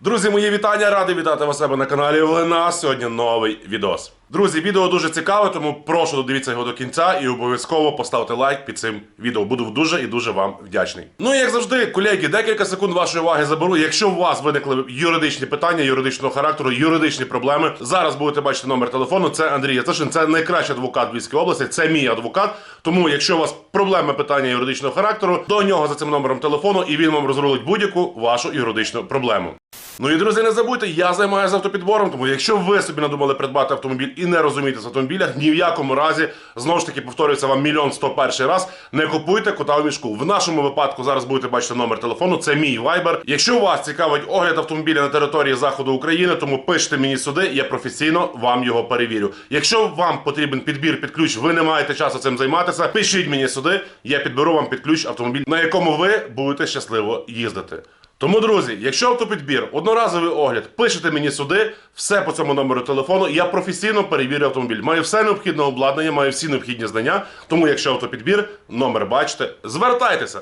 Друзі, мої вітання, радий вітати вас себе на каналі. Нас сьогодні новий відос. Друзі, відео дуже цікаве, тому прошу додивіться його до кінця і обов'язково поставте лайк під цим відео. Буду дуже і дуже вам вдячний. Ну і як завжди, колеги, декілька секунд вашої уваги заберу. Якщо у вас виникли юридичні питання, юридичного характеру, юридичні проблеми, зараз будете бачити номер телефону. Це Андрій Яцишин, це найкращий адвокат Львівської області. Це мій адвокат. Тому, якщо у вас проблеми питання юридичного характеру, до нього за цим номером телефону, і він вам розрулить будь-яку вашу юридичну проблему. Ну і друзі, не забудьте, я займаюся автопідбором, тому якщо ви собі надумали придбати автомобіль і не розумієте в автомобілях, ні в якому разі знову ж таки повторюється вам мільйон сто перший раз. Не купуйте кота в мішку. В нашому випадку зараз будете бачити номер телефону. Це мій вайбер. Якщо вас цікавить огляд автомобіля на території заходу України, тому пишете мені сюди, я професійно вам його перевірю. Якщо вам потрібен підбір під ключ, ви не маєте часу цим займатися. Пишіть мені сюди, я підберу вам під ключ автомобіль, на якому ви будете щасливо їздити. Тому, друзі, якщо автопідбір, одноразовий огляд, пишете мені сюди, все по цьому номеру телефону. Я професійно перевірю автомобіль. Маю все необхідне обладнання, маю всі необхідні знання. Тому, якщо автопідбір, номер бачите, звертайтеся.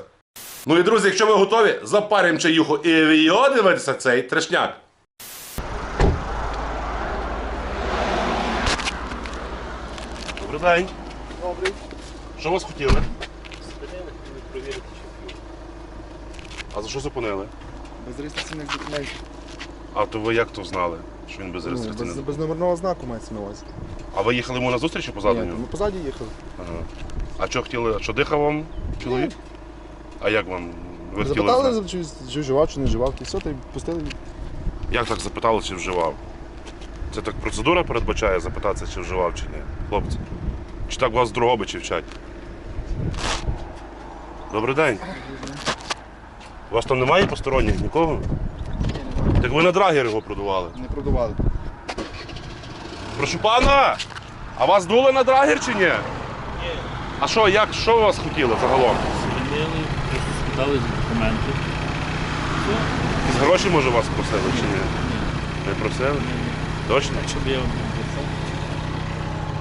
Ну і друзі, якщо ви готові, запаримо чаюху і віо цей трешняк. Добрий день. Добрий. Що вас хотіли? Спинили, хотіли перевірити, чи. А за що зупинили? Без реєстраційних документів. А то ви як то знали, що він без Ну, реєстраційних? без, без номерного знаку мається на увазі. А ви їхали йому на зустріч чи позаду Ні, нього? ми позаді їхали. Ага. А що хотіли? Що дихав вам чоловік? А як вам? Ви хотіли Запитали, знати? чи, чи вживав, чи не вживав, і все, та й пустили. Як так запитали, чи вживав? Це так процедура передбачає запитатися, чи вживав, чи ні, хлопці. Чи так вас Дрогобичі вчать? Добрий день. У вас там немає посторонніх нікого? Так ви на драгер його продували. Не продавали. Прошу пана! А вас дули на драгер чи ні? Ні. А що, як, що у вас хотіли загалом? Змінили, просто спитали документи. Якісь гроші, може, вас просили чи ні? Не просили? Точно? Щоб я вам не писав.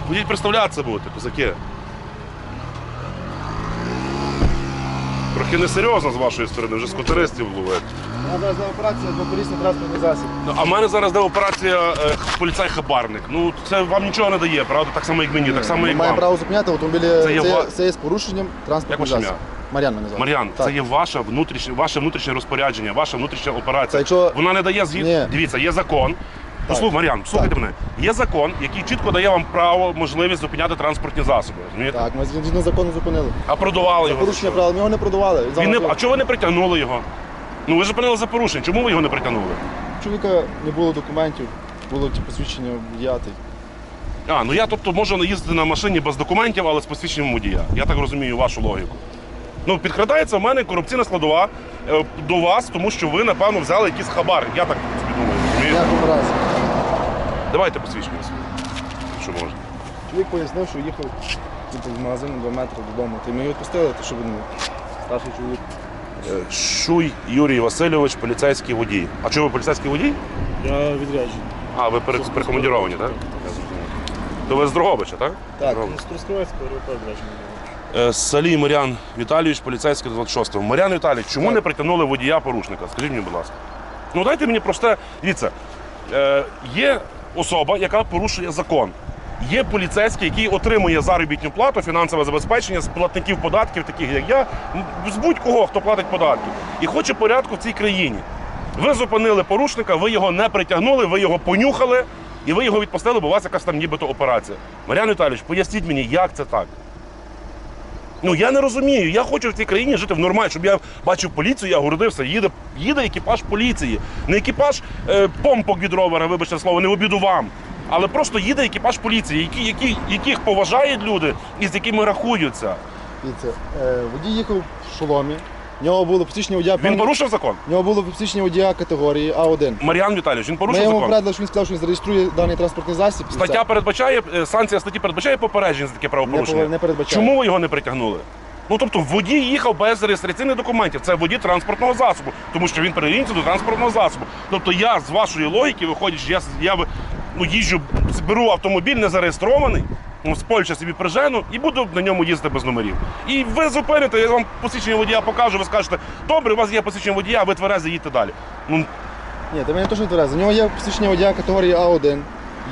Будіть представлятися будете, козаки. Трохи несерйозно з вашої сторони, вже скутеристів ловити. У нас зараз операція двоколісний транспортний засіб. Ну, а в мене зараз де операція е, поліцай-хабарник. Ну, це вам нічого не дає, правда? Так само, як мені, так само, Ми маємо вам. право зупиняти автомобілі. Це є є, ва- це є з порушенням Як транспортного ваше засобу. ім'я? Мар'ян мене звати. Мар'ян, Так. це є ваше внутрішнє, ваше внутрішнє розпорядження, ваша внутрішня операція. Якщо- Вона не дає згід. Ні. Дивіться, є закон. Послухай, Мар'ян, слухайте мене. Є закон, який чітко дає вам право, можливість зупиняти транспортні засоби. Розумієте? Так, ми згідно закону зупинили. А продували За його. порушення правил ми його не продавали. Він не... А чого ви не притягнули його? Ну ви ж зупинили за порушення. Чому ви його не притягнули? чоловіка не було документів, було ті посвідчення водія. та й- А, ну я тобто можу їздити на машині без документів, але з посвідченням водія. Я так розумію вашу логіку. Ну, підкрадається в мене корупційна складова е, до вас, тому що ви, напевно, взяли якийсь хабар. Я так собі думаю. Розумієте? разі. Давайте посвідчення своє, якщо можна. Чоловік пояснив, що їхав типу, в магазин 2 метри додому. Й ми його відпустили, то що він старший чоловік. Е, Шуй Юрій Васильович, поліцейський водій. А чого ви поліцейський водій? Я відряджений. А, ви пере- прикомандіровані, так? Я зрозумів. То ви з Дрогобича, так? Так. Дрогобич. З Трускавецького РВП відряджений. Е, Салій Мар'ян Віталійович, поліцейський 26-го. Мар'ян Віталійович, чому Так. не притягнули водія порушника? Скажіть мені, будь ласка. Ну дайте мені просте. Дивіться, е, є особа, яка порушує закон. Є поліцейський, який отримує заробітну плату, фінансове забезпечення з платників податків, таких як я, з будь-кого, хто платить податки, і хоче порядку в цій країні. Ви зупинили порушника, ви його не притягнули, ви його понюхали, і ви його відпустили, бо у вас якась там нібито операція. Мар'ян Віталійович, поясніть мені, як це так? Ну я не розумію. Я хочу в цій країні жити в нормальній, щоб я бачив поліцію, я гордився. Їде, їде екіпаж поліції. Не екіпаж е, помпок від ровера, вибачте слово, не обіду вам. Але просто їде екіпаж поліції, які, які, яких поважають люди і з якими рахуються. Дивіться, е, водій їхав в шоломі. В нього було посвідчення водія. Він порушив закон? В нього було посвідчення водія категорії А1. Мар'ян Віталійович, він Ми йому закон. порадили, що він сказав, що він зареєструє даний транспортний засіб. і Стаття все. передбачає, е, санкція статті передбачає попередження за таке правопорушення. Не, не передбачає. Чому ви його не притягнули? Ну тобто водій їхав без реєстраційних документів. Це водій транспортного засобу, тому що він перерівнюється до транспортного засобу. Тобто я з вашої логіки виходячи, я, я ну, їжджу, беру автомобіль не зареєстрований. З Польщі собі прижену і буду на ньому їздити без номерів. І ви зупините, я вам посвідчення водія покажу, ви скажете, добре, у вас є посвідчення водія, ви тверези їдьте далі. Ну, Ні, ти мене теж не. У нього є посвідчення водія категорії А1,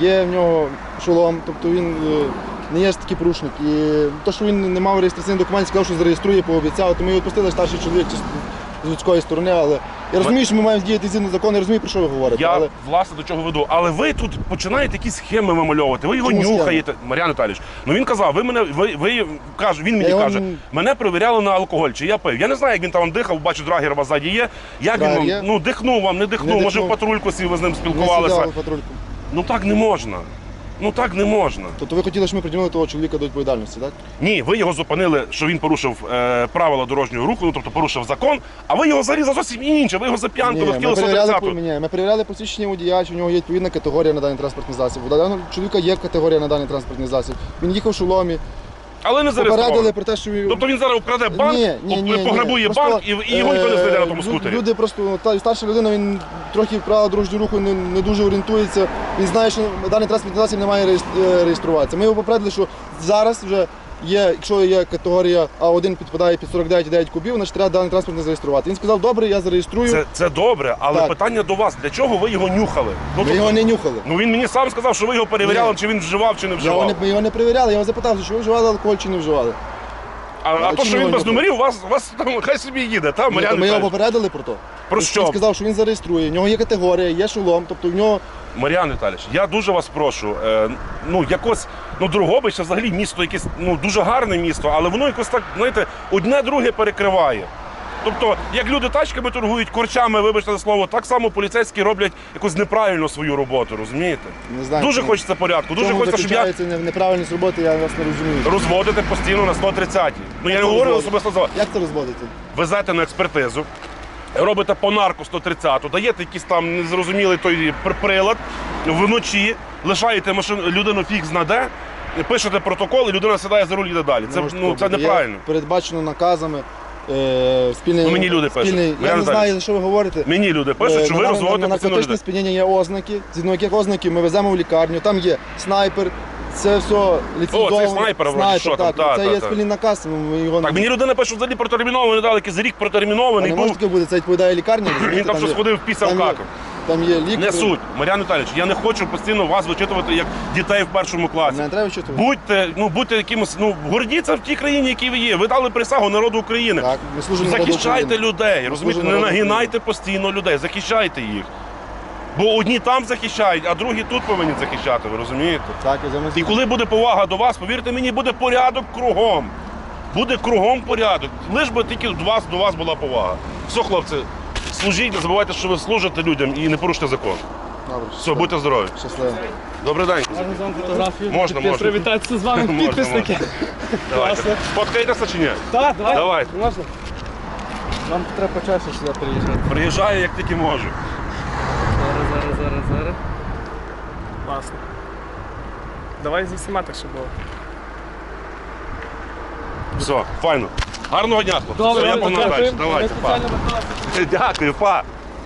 є в нього шолом, тобто він е, не є такий порушник. І те, що він не мав реєстраційний документ, сказав, що зареєструє, пообіцяв, то ми його відпустили старший чоловік з людської сторони, але я розумію, що ми маємо діяти згідно закону, я розумію, про що ви говорите. Я але... власне до чого веду. Але ви тут починаєте якісь схеми вимальовувати. Ви його Чому схеми? нюхаєте. Мар'ян Віталійович, ну він казав, ви мене, ви, ви каже, він мені Я каже, вам- мене перевіряли на алкоголь, чи я пив. Я не знаю, як він там дихав, бачу, драгер у вас ззаді є. Як він Драгер є. вам, ну дихнув вам, не дихнув, Не може в дихнув. патрульку сів, ви з ним Ми спілкувалися. сідали в патрульку. Ну так не можна. Ну так не можна. Тобто ви хотіли, щоб ми притягнули того чоловіка до відповідальності, так? Ні, ви його зупинили, що він порушив е, правила дорожнього руху, ну тобто порушив закон, а ви його взагалі за зовсім інше. Ви його за п'янку, Ні, ми перевіряли, 130 по- ні, ми перевіряли посвідчення водія, чи у нього є відповідна категорія на даний транспортний засіб. У даного чоловіка є категорія на даний транспортний засіб. Він їхав в шоломі, Але не попередили про те, що Тобто він зараз вкраде банк, Ні, ні, ні, ні. пограбує Просто, банк і, і його ніхто не знайде на тому е, скутері. Люди просто та старша людина, він трохи правила дорожнього руху не, не дуже орієнтується. Він знає, що даний транспортний засіб не має реєс- е, реєструватися. Ми його попередили, що зараз вже є, якщо є категорія А1 підпадає під 49,9 кубів, значить треба даний транспорт не зареєструвати. Він сказав, добре, я зареєструю. Це, це добре, але Так. питання до вас: для чого ви його нюхали? Ну, Ми тобто- його не нюхали. ну він мені сам сказав, що ви його перевіряли, Ні. чи він вживав, чи не Я його вживав. не, ми його не перевіряли, я його запитав, чи ви вживали алкоголь чи не вживали. А, а А то, що він його без не номерів, у вас, у вас там хай собі їде, та Мар'ян ми його попередили про то. Про Він що? сказав, що він зареєструє. В нього є категорія, є шолом, тобто в нього Мар'ян Віталійович, я дуже вас прошу. Е, ну, якось, ну, Дрогобича взагалі місто якесь, ну, дуже гарне місто, але воно якось так, знаєте, одне друге перекриває. Тобто, як люди тачками торгують, корчами, вибачте за слово, так само поліцейські роблять якусь неправильно свою роботу, розумієте? не знаю. Дуже чому- хочеться порядку, дуже чому хочеться, щоб я заключається не- неправильність роботи, я вас не розумію. розводити постійно на 130. Ну я не говорю розводити? особисто за вас. Як це розводити? Везете на експертизу, робите по нарку 130, даєте якийсь там незрозумілий той прилад вночі, лишаєте машину, людину фіг знаде, пишете протокол, і людина сідає за руль і йде далі. Це, ну, це неправильно. Передбачено наказами. Е, спільний, Ну, мені люди пишуть. спільний- Я Мар'яна не знаю, за що ви говорите. Мені люди пишуть, Е, що ви розводите на постійно наркотичне сп'яніння є ознаки, згідно яких ознаків ми веземо в лікарню, там є снайпер, це все ліцензовано. снайпер, вроді, що там, так, та, це та, є та. спільний наказ, ми його Так, мені людина пише, що взагалі протермінований недалеко, за рік А протермінований не може був. таке бути, це відповідає лікарні. Він там щось ходив, є- какав. Там є лікар. Не суть. Мар'ян Віталійович, я не хочу постійно вас вичитувати як дітей в першому класі. Не треба вчитувати. Будьте, ну будьте якимось, ну гордіться в тій країні, якій ви є. Ви дали присягу народу України. Так, ми служимо народу Захищайте України. людей, розумієте? Не народу нагинайте постійно людей, захищайте їх. Бо одні там захищають, а другі тут повинні захищати, ви розумієте? Так, я за І коли буде повага до вас, повірте мені, буде порядок кругом. Буде кругом порядок. Лиш би тільки до вас, до вас була повага. Все, хлопці, служіть, не забувайте, що ви служите людям і не порушуйте закон. Добре, Все, будьте здорові. щасливо. Добрий день. Можна з вами фотографію? Можна, Підпис- можна. Привітатися з вами, Можна, підписники. Давайте. Фоткаєтеся чи ні? Так, давай. Давайте. Можна? Нам треба почаще сюди приїжджати. Приїжджаю, як тільки можу. Зараз, зараз, зараз. Класно. Давай зі всіма так, щоб було. Все, файно. Гарного дня, хлопці. Все, я погнав далі. Давайте, па. Дякую, па.